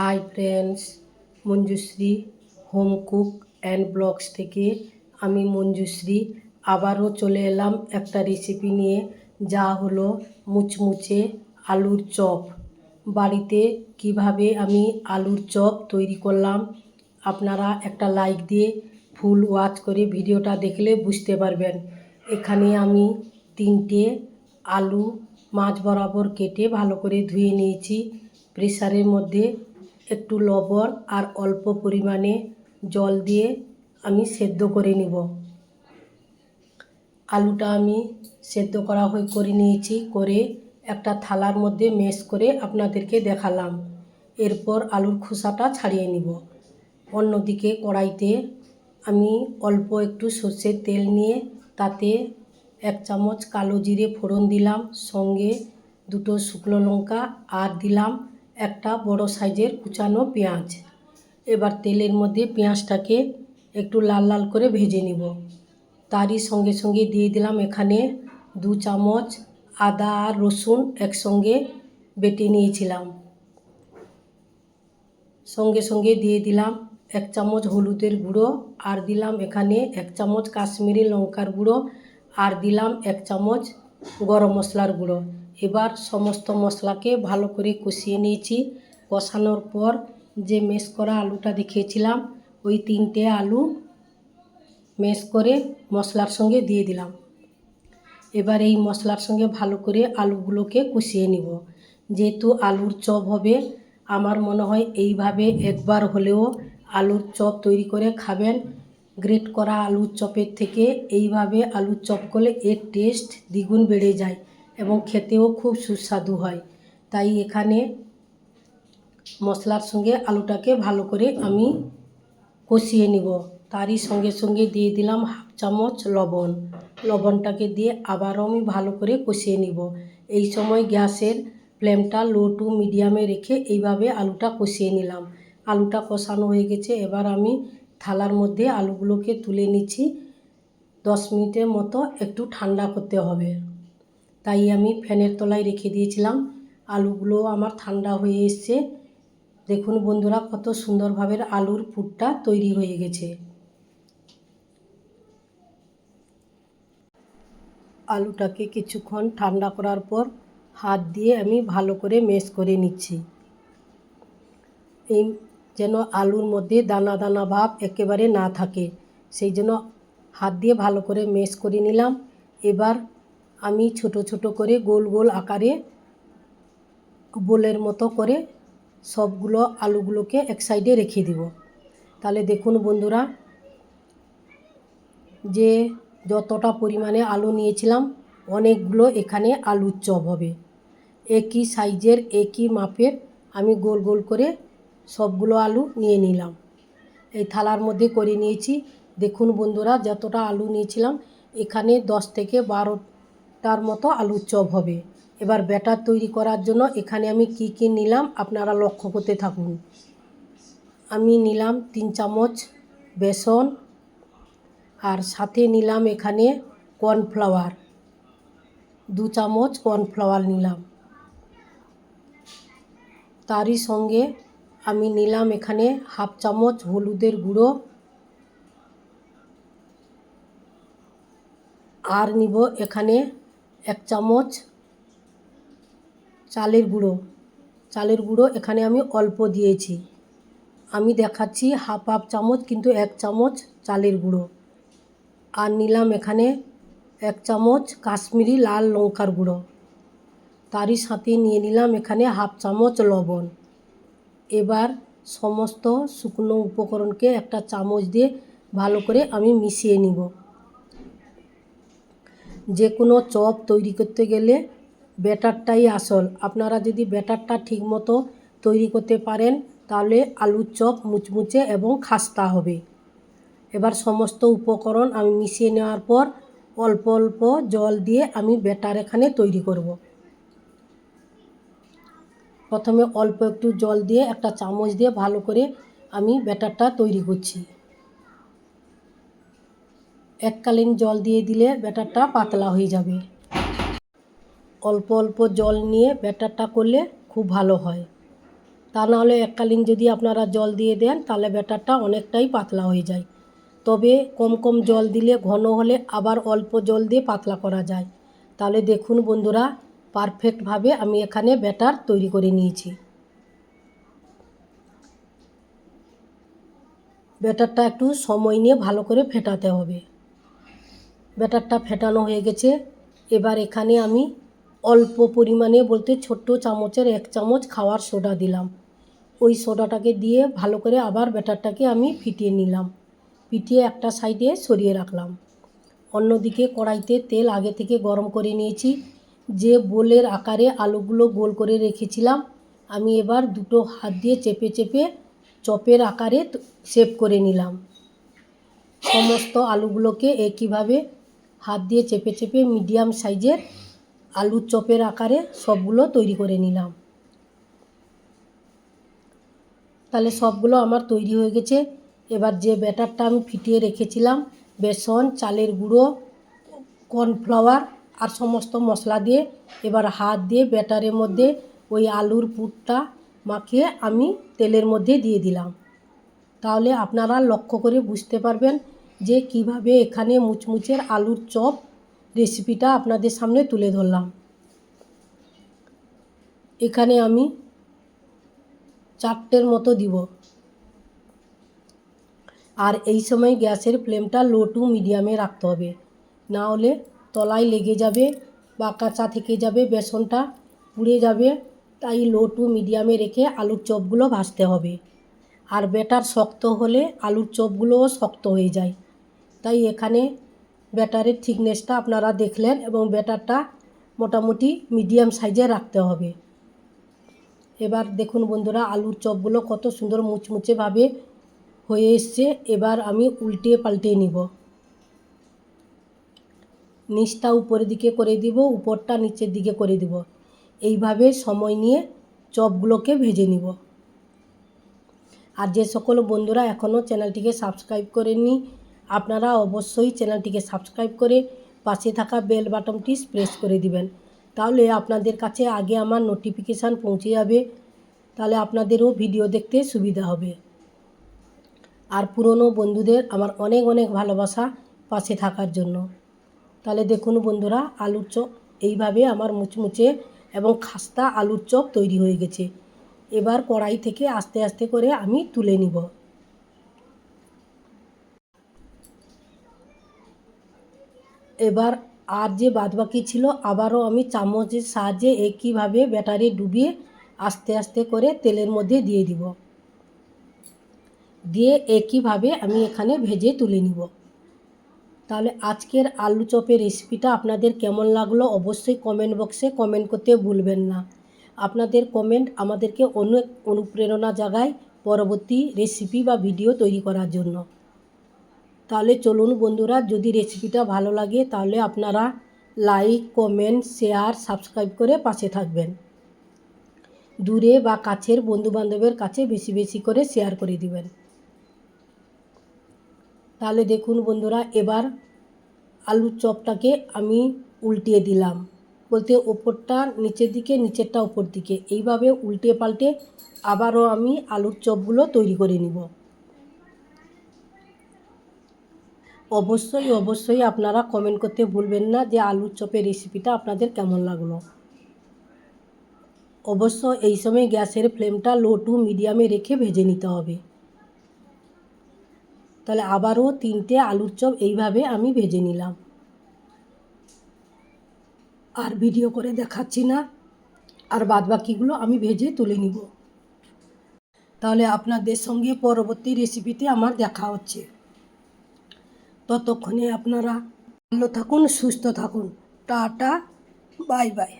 Hi friends, Manjushree, home cook and blogs থেকে আমি মঞ্জুশ্রী আবারও চলে এলাম একটা রেসিপি নিয়ে, যা হলো মুচমুচে আলুর চপ। বাড়িতে কীভাবে আমি আলুর চপ তৈরি করলাম, আপনারা একটা লাইক দিয়ে ফুল ওয়াচ করে ভিডিওটা দেখলে বুঝতে পারবেন। এখানে আমি তিনটে আলু মাছ বরাবর কেটে ভালো করে ধুয়ে নিয়েছি। প্রেসারের মধ্যে একটু লবণ আর অল্প পরিমাণে জল দিয়ে আমি সেদ্ধ করে নিব। আলুটা আমি সেদ্ধ করা হয়ে করে নিয়েছি, করে একটা থালার মধ্যে মেশ করে আপনাদেরকে দেখালাম। এরপর আলুর খোসাটা ছাড়িয়ে নিব। অন্যদিকে কড়াইতে আমি অল্প একটু সর্ষের তেল নিয়ে তাতে এক চামচ কালো জিরে ফোড়ন দিলাম, সঙ্গে দুটো শুকনো লঙ্কা আর দিলাম একটা বড় সাইজের কুচানো পেঁয়াজ। এবার তেলের মধ্যে পেঁয়াজটাকে একটু লাল লাল করে ভেজে নিব। তারই সঙ্গে সঙ্গে দিয়ে দিলাম এখানে দু চামচ আদা আর রসুন একসঙ্গে বেটে নিয়েছিলাম। সঙ্গে সঙ্গে দিয়ে দিলাম এক চামচ হলুদের গুঁড়ো, আর দিলাম এখানে এক চামচ কাশ্মীরি লঙ্কার গুঁড়ো, আর দিলাম এক চামচ গরম মশলার গুঁড়ো। এবার সমস্ত মশলাকে ভালো করে কষিয়ে নিয়েছি। কষানোর পর যে মেশ করা আলুটা দেখিয়েছিলাম, ওই তিনটে আলু মেশ করে মশলার সঙ্গে দিয়ে দিলাম। এবার এই মশলার সঙ্গে ভালো করে আলুগুলোকে কষিয়ে নিব। যেহেতু আলুর চপ হবে, আমার মনে হয় এইভাবে একবার হলেও আলুর চপ তৈরি করে খাবেন। গ্রেট করা আলুর চপের থেকে এইভাবে আলুর চপ করলে এর টেস্ট দ্বিগুণ বেড়ে যায়। এবং খেতেও খুব সুস্বাদু হয়। তাই এখানে মশলার সঙ্গে আলুটাকে ভালো করে আমি কষিয়ে নিব। তারই সঙ্গে সঙ্গে দিয়ে দিলাম হাফ চামচ লবণ। লবণটাকে দিয়ে আবারও আমি ভালো করে কষিয়ে নিব। এই সময় গ্যাসের ফ্লেমটা লো টু মিডিয়ামে রেখে এইভাবে আলুটা কষিয়ে নিলাম। আলুটা কষানো হয়ে গেছে। এবার আমি থালার মধ্যে আলুগুলোকে তুলে নিচ্ছি। দশ মিনিটের মতো একটু ঠান্ডা করতে হবে। তাই আমি ফ্যানের তলায় রেখে দিয়েছিলাম। আলুগুলো আমার ঠান্ডা হয়ে এসছে। দেখুন বন্ধুরা, কত সুন্দরভাবে আলুর পুরটা তৈরি হয়ে গেছে। আলুটাকে কিছুক্ষণ ঠান্ডা করার পর হাত দিয়ে আমি ভালো করে মেশ করে নিচ্ছি। এই যেন আলুর মধ্যে দানা দানা ভাব একেবারে না থাকে, সেই জন্য হাত দিয়ে ভালো করে মেশ করে নিলাম। এবার আমি ছোট ছোট করে গোল গোল আকারে বোলের মতো করে সবগুলো আলুগুলোকে এক সাইডে রেখে দিব। তাহলে দেখুন বন্ধুরা, যে যতটা পরিমাণে আলু নিয়েছিলাম, অনেকগুলো এখানে আলুর চপ হবে। একই সাইজের, একই মাপের আমি গোল গোল করে সবগুলো আলু নিয়ে নিলাম। এই থালার মধ্যে করে নিয়েছি। দেখুন বন্ধুরা, যতটা আলু নিয়েছিলাম, এখানে দশ থেকে বারোটার মতো আলুর চপ হবে। এবার ব্যাটার তৈরি করার জন্য এখানে আমি কি কি নিলাম আপনারা লক্ষ্য করতে থাকুন। আমি নিলাম তিন চামচ বেসন আর সাথে নিলাম এখানে কর্নফ্লাওয়ার। দু চামচ কর্নফ্লাওয়ার নিলাম। তারই সঙ্গে আমি নিলাম এখানে হাফ চামচ হলুদের গুঁড়ো। আর নিব এখানে এক চামচ চালের গুঁড়ো। চালের গুঁড়ো এখানে আমি অল্প দিয়েছি। আমি দেখাচ্ছি হাফ হাফ চামচ কিন্তু এক চামচ চালের গুঁড়ো। আর নিলাম এখানে এক চামচ কাশ্মীরি লাল লঙ্কার গুঁড়ো। তারই সাথে নিয়ে নিলাম এখানে হাফ চামচ লবণ। এবার সমস্ত শুকনো উপকরণকে একটা চামচ দিয়ে ভালো করে আমি মিশিয়ে নিব। যে কোনো চপ তৈরি করতে গেলে ব্যাটারটাই আসল। আপনারা যদি ব্যাটারটা ঠিকমতো তৈরি করতে পারেন, তাহলে আলুর চপ মুচমুচে এবং খাস্তা হবে। এবার সমস্ত উপকরণ আমি মিশিয়ে নেওয়ার পর অল্প অল্প জল দিয়ে আমি ব্যাটার এখানে তৈরি করব। প্রথমে অল্প একটু জল দিয়ে একটা চামচ দিয়ে ভালো করে আমি ব্যাটারটা তৈরি করছি। এককালীন জল দিয়ে দিলে ব্যাটারটা পাতলা হয়ে যাবে। অল্প অল্প জল নিয়ে ব্যাটারটা করলে খুব ভালো হয়। তা নাহলে এককালীন যদি আপনারা জল দিয়ে দেন, তাহলে ব্যাটারটা অনেকটাই পাতলা হয়ে যায়। তবে কম কম জল দিলে ঘন হলে আবার অল্প জল দিয়ে পাতলা করা যায়। তাহলে দেখুন বন্ধুরা, পারফেক্টভাবে আমি এখানে ব্যাটার তৈরি করে নিয়েছি। ব্যাটারটা একটু সময় নিয়ে ভালো করে ফেটাতে হবে। ব্যাটারটা ফেটানো হয়ে গেছে। এবার এখানে আমি অল্প পরিমাণে বলতে ছোট্ট চামচের এক চামচ খাওয়ার সোডা দিলাম। ওই সোডাটাকে দিয়ে ভালো করে আবার ব্যাটারটাকে আমি ফিটিয়ে নিলাম। ফিটিয়ে একটা সাইডে সরিয়ে রাখলাম। অন্যদিকে কড়াইতে তেল আগে থেকে গরম করে নিয়েছি। যে বোলের আকারে আলুগুলো গোল করে রেখেছিলাম, আমি এবার দুটো হাত দিয়ে চেপে চেপে চপের আকারে শেপ করে নিলাম। সমস্ত আলুগুলোকে একইভাবে হাত দিয়ে চেপে চেপে মিডিয়াম সাইজের আলুর চপের আকারে সবগুলো তৈরি করে নিলাম। তাহলে সবগুলো আমার তৈরি হয়ে গেছে। এবার যে ব্যাটারটা আমি ফিটিয়ে রেখেছিলাম, বেসন, চালের গুঁড়ো, কর্নফ্লাওয়ার আর সমস্ত মশলা দিয়ে এবার হাত দিয়ে ব্যাটারের মধ্যে ওই আলুর পুরটা মাখিয়ে আমি তেলের মধ্যে দিয়ে দিলাম। তাহলে আপনারা লক্ষ্য করে বুঝতে পারবেন যে কীভাবে এখানে মুচমুচের আলুর চপ রেসিপিটা আপনাদের সামনে তুলে ধরলাম। এখানে আমি চারটের মতো দিব। আর এই সময় গ্যাসের ফ্লেমটা লো টু মিডিয়ামে রাখতে হবে। না হলে তলায় লেগে যাবে বা কাঁচা থেকে যাবে, বেসনটা পুড়ে যাবে, তাই লো টু মিডিয়ামে রেখে আলুর চপগুলো ভাজতে হবে। আর ব্যাটার শক্ত হলে আলুর চপগুলোও শক্ত হয়ে যায়। তাই এখানে ব্যাটারের থিকনেসটা আপনারা দেখলেন এবং ব্যাটারটা মোটামুটি মিডিয়াম সাইজে রাখতে হবে। এবার দেখুন বন্ধুরা, আলুর চপগুলো কত সুন্দর মুচমুচেভাবে হয়ে এসছে। এবার আমি উল্টে পাল্টে নিব। নিচটা উপরের দিকে করে দিব, উপরটা নিচের দিকে করে দিব। এইভাবে সময় নিয়ে চপগুলোকে ভেজে নিব। আর যে সকল বন্ধুরা এখনও চ্যানেলটিকে সাবস্ক্রাইব করেননি আপনারা অবশ্যই চ্যানেলটিকে সাবস্ক্রাইব করে পাশে থাকা বেল বাটনটি প্রেস করে দিবেন। তাহলে আপনাদের কাছে আগে আমার নোটিফিকেশান পৌঁছে যাবে। তাহলে আপনাদেরও ভিডিও দেখতে সুবিধা হবে। আর পুরনো বন্ধুদের আমার অনেক অনেক ভালোবাসা পাশে থাকার জন্য। তাহলে দেখুন বন্ধুরা, আলুর চপ এইভাবে আমার মুচমুচে এবং খাস্তা আলুর চপ তৈরি হয়ে গেছে। এবার কড়াই থেকে আস্তে আস্তে করে আমি তুলে নিব। এবার আর যে বাদবাকি ছিল, আবারও আমি চামচের সাহায্যে একইভাবে ব্যাটারি ডুবিয়ে আস্তে আস্তে করে তেলের মধ্যে দিয়ে দিব। দিয়ে একইভাবে আমি এখানে ভেজে তুলে নিব। তাহলে আজকের আলু চপের রেসিপিটা আপনাদের কেমন লাগল অবশ্যই কমেন্ট বক্সে কমেন্ট করতে ভুলবেন না। আপনাদের কমেন্ট আমাদেরকে অনেক অনুপ্রেরণা জাগায় পরবর্তী রেসিপি বা ভিডিও তৈরি করার জন্য। তাহলে চলুন বন্ধুরা, যদি রেসিপিটা ভালো লাগে, তাহলে আপনারা লাইক কমেন্ট শেয়ার সাবস্ক্রাইব করে পাশে থাকবেন। দূরে বা কাছের বন্ধুবান্ধবের কাছে বেশি বেশি করে শেয়ার করে দিবেন। তাহলে দেখুন বন্ধুরা, এবার আলুর চপটাকে আমি উল্টিয়ে দিলাম। বলতে ওপরটা নিচের দিকে, নিচেরটা ওপর দিকে। এইভাবে উল্টে পাল্টে আবারও আমি আলুর চপগুলো তৈরি করে নিব। অবশ্যই অবশ্যই আপনারা কমেন্ট করতে ভুলবেন না যে আলুর চপের রেসিপিটা আপনাদের কেমন লাগল। অবশ্য এই সময় গ্যাসের ফ্লেমটা লো টু মিডিয়ামে রেখে ভেজে নিতে হবে। তাহলে আবারও তিনটে আলুর চপ এইভাবে আমি ভেজে নিলাম। আর ভিডিও করে দেখাচ্ছি না। আর বাদবাকিগুলো আমি ভেজে তুলে নিব। তাহলে আপনাদের সঙ্গে পরবর্তী রেসিপিতে আমার দেখা হচ্ছে। ততক্ষণে আপনারা ভালো থাকুন সুস্থ থাকুন। Tata bye bye.